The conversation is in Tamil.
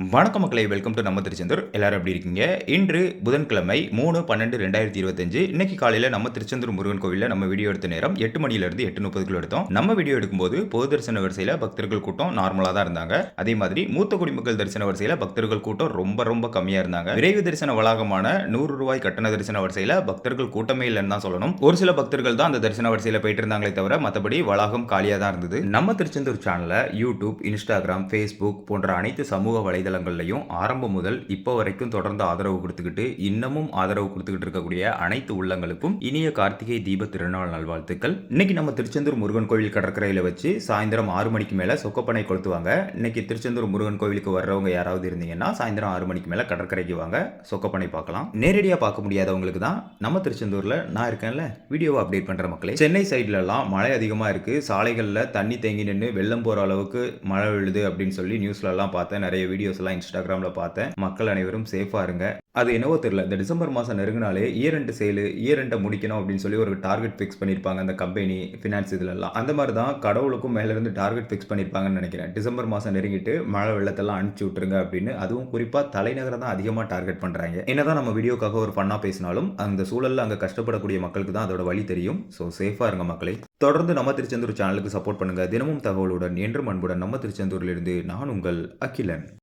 வணக்க மக்களை வெல்கம் டு நம்ம திருச்செந்தூர். எல்லாரும் எப்படி இருக்கீங்க? இன்று புதன்கிழமை மூணு பன்னெண்டு ரெண்டாயிரத்தி இருபத்தஞ்சு. இன்னைக்கு காலையில் நம்ம திருச்செந்தூர் முருகன் கோவிலில் நம்ம வீடியோ எடுத்த நேரம் எட்டு மணிலேருந்து எட்டு முப்பதுக்குள்ள எடுத்தோம். நம்ம வீடியோ எடுக்கும்போது பொது தரிசன வரிசையில் பக்தர்கள் கூட்டம் நார்மலாக தான் இருந்தாங்க. அதே மாதிரி மூத்த குடிமக்கள் தரிசன வரிசையில் பக்தர்கள் கூட்டம் ரொம்ப ரொம்ப கம்மியாக இருந்தாங்க. விரைவு தரிசன வளாகமான நூறு ரூபாய் கட்டண தரிசன வரிசையில் பக்தர்கள் கூட்டமே இல்லைன்னு தான் சொல்லணும். ஒரு சில பக்தர்கள் தான் அந்த தரிசன வரிசையில் போயிட்டு இருந்தாங்களே தவிர மற்றபடி வளாகம் காலியாக தான் இருந்தது. நம்ம திருச்செந்தூர் சேனலில் யூடியூப் இன்ஸ்டாகிராம் ஃபேஸ்புக் போன்ற அனைத்து சமூக வலை வலைதளங்கள்லையும் ஆரம்பம் முதல் இப்போ வரைக்கும் தொடர்ந்து ஆதரவு கொடுத்துக்கிட்டு இன்னமும் ஆதரவு கொடுத்துக்கிட்டு இருக்கக்கூடிய அனைத்து உள்ளங்களுக்கும் இனிய கார்த்திகை தீப திருநாள் நல்வாழ்த்துக்கள். இன்னைக்கு நம்ம திருச்செந்தூர் முருகன் கோவில் கடற்கரையில் வச்சு சாயந்தரம் ஆறு மணிக்கு மேலே சொக்கப்பனை கொளுத்துவாங்க. இன்னைக்கு திருச்செந்தூர் முருகன் கோவிலுக்கு வர்றவங்க யாராவது இருந்தீங்கன்னா சாயந்தரம் ஆறு மணிக்கு மேலே கடற்கரைக்கு வாங்க சொக்கப்பனை பார்க்கலாம். நேரடியாக பார்க்க முடியாதவங்களுக்கு தான் நம்ம திருச்செந்தூரில் நான் இருக்கேன்ல வீடியோவை அப்டேட் பண்ணுற மக்களே. சென்னை சைட்லலாம் மழை அதிகமாக இருக்குது சாலைகளில் தண்ணி தேங்கி நின்று வெள்ளம் போகிற அளவுக்கு மழை விழுது அப்படின்னு சொல்லி நியூஸ்லலாம் பார்த்தேன் நிறைய வீடியோஸ் எல்லாம் இன்ஸ்டாகிராமில் பார்த்தேன். மக்கள் அனைவரும் சேஃபாக இருங்க. அது என்னவோ தெரியல. இந்த டிசம்பர் மாதம் நெருங்கினாலே இயர் ரெண்டு சேலு இயர் ரெண்டை முடிக்கணும் அப்படின்னு சொல்லி ஒரு டார்கெட் ஃபிக்ஸ் பண்ணியிருப்பாங்க அந்த கம்பெனி ஃபினான்ஸ் இதுலலாம். அந்த மாதிரி தான் கடவுளுக்கும் மேலேருந்து டார்கெட் ஃபிக்ஸ் பண்ணியிருப்பாங்கன்னு நினைக்கிறேன். டிசம்பர் மாதம் நெருங்கிட்டு மழை வெள்ளத்தெல்லாம் அனுப்பிச்சி விட்டுருங்க அப்படின்னு. அதுவும் குறிப்பாக தலைநகரை தான் அதிகமாக டார்கெட் பண்ணுறாங்க என்னதான் நம்ம வீடியோக்காக ஒரு பண்ணா பேசினாலும் அந்த சூழலில் அங்கே கஷ்டப்படக்கூடிய மக்களுக்கு தான் அதோட வழி தெரியும். ஸோ சேஃபாக இருங்க மக்களை. தொடர்ந்து நம்ம திருச்செந்தூர் சேனலுக்கு சப்போர்ட் பண்ணுங்க. தினமும் தகவலுடன் என்றும் அன்புடன் நம்ம திருச்செந்தூரிலிருந்து நான் உங்கள் அகிலன்.